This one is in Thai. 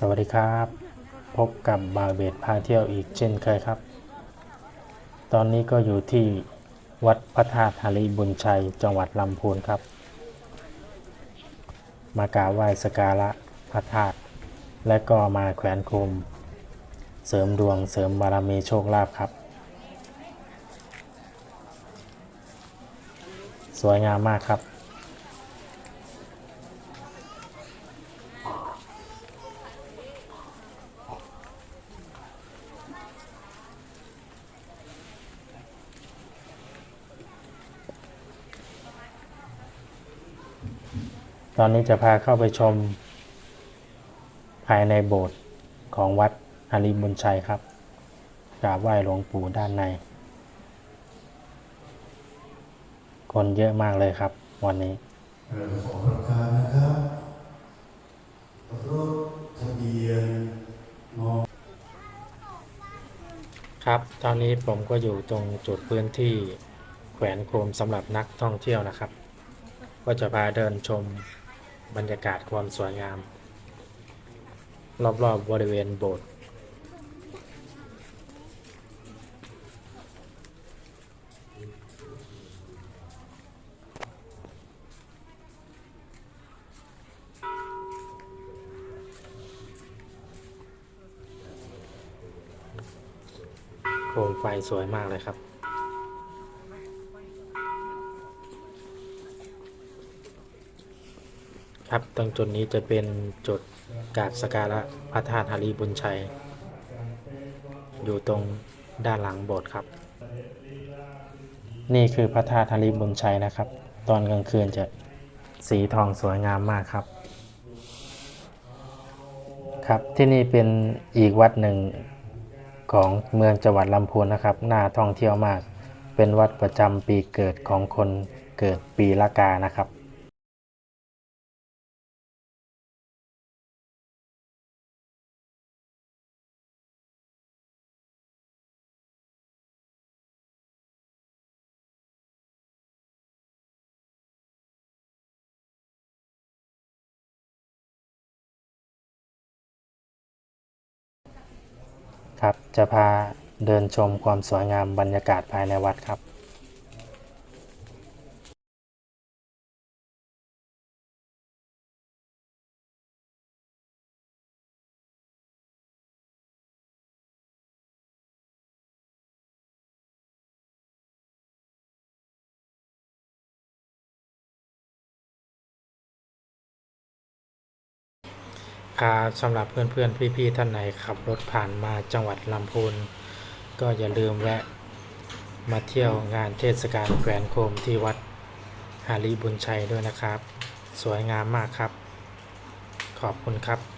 สวัสดีครับ พบกับบาเบดพาเที่ยวอีกเช่นเคยครับ ตอนนี้ก็อยู่ที่วัดพระธาตุหาริบุญชัยจังหวัดลำพูนครับ มากราบไหว้สกการะพระธาตุและก็มาแขวนโคม เสริมดวงเสริมบารมีโชคลาภครับ สวยงามมากครับ ตอนนี้จะพาเข้าไปชม ภายในโบสถ์ของวัดอารีบุญชัยครับกราบไหว้หลวงปู่ด้านใน คนเยอะมากเลยครับ วันนี้เราขอประทานนะครับรถทะเบียนงอครับ ตอนนี้ผมก็อยู่ตรงจุดพื้นที่แขวนโคมสำหรับนักท่องเที่ยวนะครับ ก็จะพาเดินชม บรรยากาศความสวยงาม รอบๆบบริเวณโบสถ์โคมไฟสวยมากเลยครับ ครับตรงจุดนี้จะเป็นจุดกราบสการะพระธาตุหารีบุญชัย อยู่ตรงด้านหลังโบสถ์ครับ นี่คือพระธาตุหารีบุญชัยนะครับ ตอนกลางคืนจะสีทองสวยงามมากครับ ครับที่นี่เป็นอีกวัดหนึ่งของเมืองจังหวัดลำพูนนะครับ น่าท่องเที่ยวมาก เป็นวัดประจำปีเกิดของคนเกิดปีละกานะครับ ครับ จะพาเดินชมความสวยงามบรรยากาศภายในวัดครับ ครับสำหรับเพื่อนๆ พี่ๆ ท่านไหนขับรถผ่านมาจังหวัดลำพูนก็อย่าลืมแวะมาเที่ยวงานเทศกาลแขวนโคมที่วัดหารีบุญชัยด้วยนะครับ สวยงามมากครับ ขอบคุณครับ